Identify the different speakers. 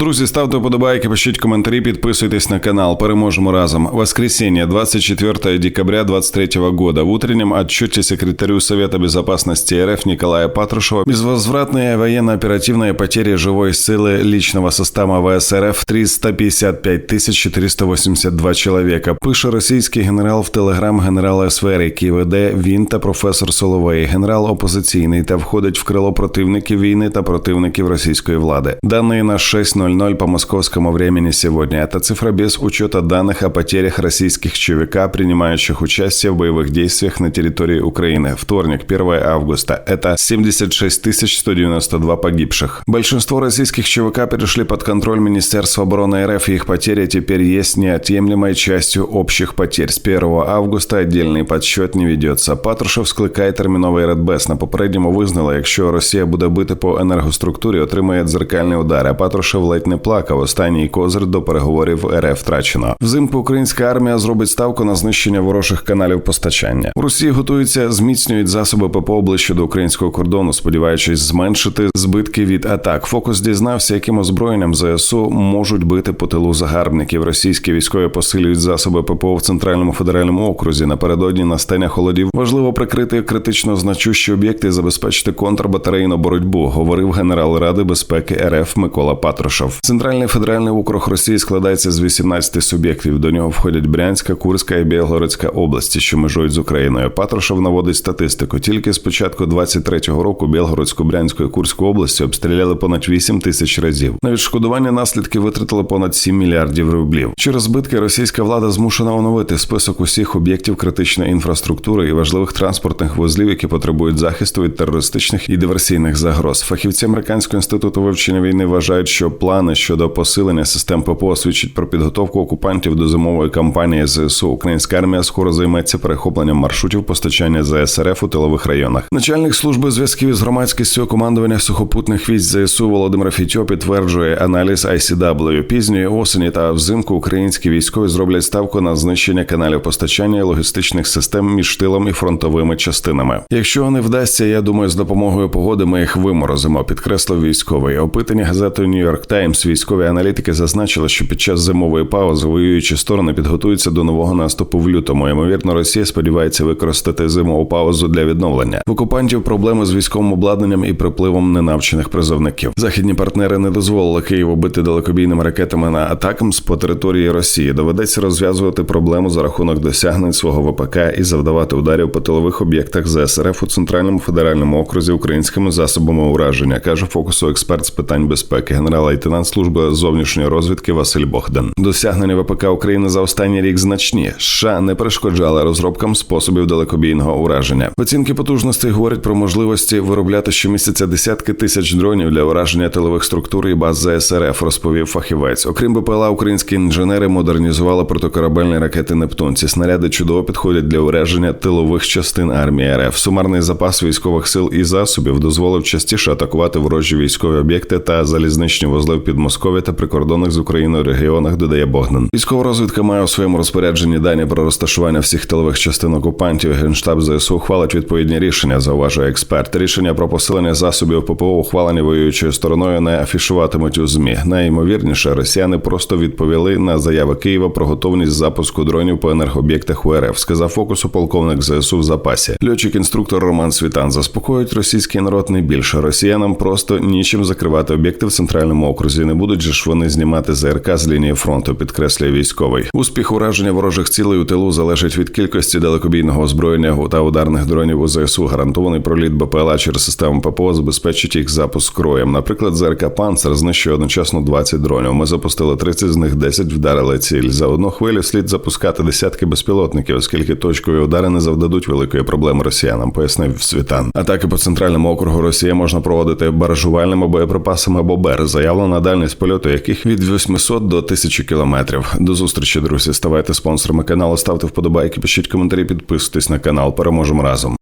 Speaker 1: Друзі, ставте вподобайки, пишіть коментарі, підписуйтесь на канал. Переможемо разом. Воскресенье, 24 декабря 23 года. В утреннем отчете секретарю Совета Безопасности РФ Николая Патрушева безвозвратные военно-оперативные потери живой силы личного состава ВСРФ 355 482 чоловіка. Пише російський генерал в телеграм генерала СВР, який веде він та професор Соловей. Генерал опозиційний та входить в крило противників війни та противників російської влади. Дані на 6.00 по московскому времени сегодня. Это цифра без учета данных о потерях российских ЧВК, принимающих участие в боевых действиях на территории Украины. Вторник, 1 августа. Это 76 192 погибших. Большинство российских ЧВК перешли под контроль Министерства обороны РФ, и их потери теперь есть неотъемлемой частью общих потерь. С 1 августа отдельный подсчет не ведется. Патрушев скликає терміновий Радбес. На попередньому визнала, якщо Росія буде бити по енергоструктурі, отримає дзеркальний удар. А Патрушев ледь не плакав. Останній козир до переговорів РФ втрачено. Взимку українська армія зробить ставку на знищення ворожих каналів постачання. У Росії готуються, зміцнюють засоби ППО ближче до українського кордону, сподіваючись зменшити збитки від атак. Фокус дізнався, яким озброєнням ЗСУ можуть бити по тилу загарбників. Російські військові посилюють засоби ППО в центральному федеральному окрузі. Напередодні настання холодів важливо прикрити критично значущі об'єкти і забезпечити контрбатарейну боротьбу. Говорив генерал Ради безпеки РФ Микола Патрушев. Центральний федеральний округ Росії складається з 18 суб'єктів. До нього входять Брянська, Курська і Білгородська області, що межують з Україною. Патрушев наводить статистику. Тільки з початку 23-го року Білгородську, Брянську і Курську області обстріляли понад 8 тисяч разів. На відшкодування наслідків витратили понад 7 мільярдів рублів. Через збитки російська влада змушена оновити список усіх об'єктів критичної інфраструктури і важливих транспортних вузлів, які потребують захисту від терористичних і диверсійних загроз. Фахівці американського інституту вивчення війни вважають, що плани щодо посилення систем ППО свідчать про підготовку окупантів до зимової кампанії ЗСУ. Українська армія скоро займеться перехопленням маршрутів постачання ЗСРФ у тилових районах. Начальник служби зв'язків із громадськістю командування сухопутних військ ЗСУ Володимир Фітьо підтверджує аналіз ICW. Пізньої осені та взимку українські військові зроблять ставку на знищення каналів постачання і логістичних систем між тилом і фронтовими частинами. Якщо не вдасться, я думаю, з допомогою погоди ми їх виморозимо. Підкреслив військовий. Опитані газетою Нью-Йорк Таймс військові аналітики зазначили, що під час зимової паузи воюючі сторони підготуються до нового наступу в лютому. Ймовірно, Росія сподівається використати зимову паузу для відновлення. В окупантів проблеми з військовим обладнанням і припливом ненавчених призовників. Західні партнери не дозволили Києву бити далекобійними ракетами на атакамс по території Росії. Доведеться розв'язувати проблему за рахунок досягнень свого ВПК і завдавати ударів по тилових об'єктах ЗСРФ у центральному федеральному окрузі українськими засобами ураження, каже фокусу експерт з питань безпеки, генерал-лейтенант служби зовнішньої розвідки Василь Богдан. Досягнення ВПК України за останній рік значні. США не перешкоджали розробкам способів далекобійного ураження. Оцінки потужностей говорять про можливості виробляти щомісяця десятки тисяч дронів для ураження тилових структур і баз ЗСРФ, розповів фахівець. Окрім БПЛА, українські інженери модернізували протикорабельні ракети Нептун. Ці снаряди чудово підходять для ураження тилових частин армії РФ. Сумарний запас військових сил і засобів дозволив частіше атакувати ворожі військові об'єкти та залізничні вузли Підмосков'я та прикордонних з Україною регіонах. Додає Богдан. Військова розвідка має у своєму розпорядженні дані про розташування всіх тилових частин окупантів. Генштаб ЗСУ ухвалить відповідні рішення. Зауважує експерт. Рішення про посилення засобів ППО ухвалені воюючою стороною не афішуватимуть у змі. Найімовірніше, росіяни просто відповіли на заяви Києва про готовність запуску дронів по енергооб'єктах УРФ. Сказав фокусу полковник ЗСУ в запасі. Льотчик інструктор Роман Світан заспокоїть російський народ не більше. Росіянам просто нічим закривати об'єкти в центральному окрузі. Не будуть же ж вони знімати ЗРК з лінії фронту. Підкреслює військовий. Успіх ураження ворожих цілей у тилу залежить від кількості далекобійного озброєння та ударних дронів у ЗСУ. Гарантований проліт БПЛА через систему ППО забезпечить їх запуск кроєм. Наприклад, ЗРК Панцер знищує одночасно 20 дронів. Ми запустили 30, з них 10 вдарили ціль. За одну хвилю слід запускати десятки безпілотників, оскільки точкові удари не завдадуть великої проблеми росіянам. Пояснив Світан. Атаки по центральному округу Росії можна проводити баражувальними боєприпасами або БЕР. Заявлена дальність польоту, яких від 800 до 1000 кілометрів. До зустрічі, друзі. Ставайте спонсорами каналу, ставте вподобайки, пишіть коментарі, підписуйтесь на канал. Переможемо разом.